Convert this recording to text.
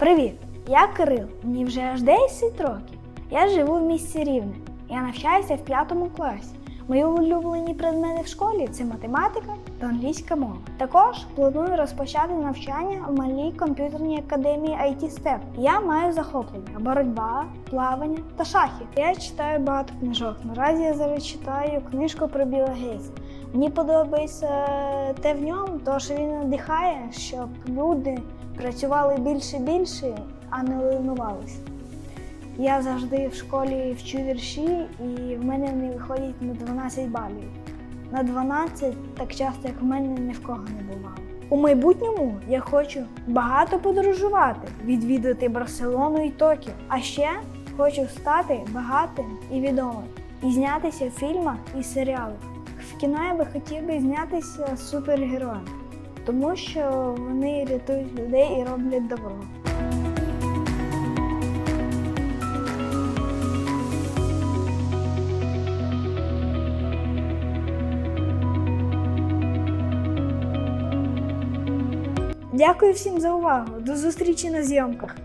Привіт! Я Кирил, мені вже аж 10 років. Я живу в місті Рівне. Я навчаюся в п'ятому класі. Мої улюблені предмети в школі це математика та англійська мова. Також планую розпочати навчання в малій комп'ютерній академії IT STEP. Я маю захоплення боротьба, плавання та шахи. Я читаю багато книжок. Наразі я зараз читаю книжку про Біла Гейтса. Мені подобається те в ньому, то що він надихає, щоб люди працювали більше більше, а не ленувалися. Я завжди в школі вчу вірші, і в мене вони виходять на 12 балів. На 12 так часто, як в мене ні в кого не бувало. У майбутньому я хочу багато подорожувати, відвідати Барселону і Токіо. А ще хочу стати багатим і відомим і знятися в фільмах і серіалах. В кіно я би хотів би знятися супергероєм, тому що вони рятують людей і роблять добро. Дякую всім за увагу. До зустрічі на зйомках.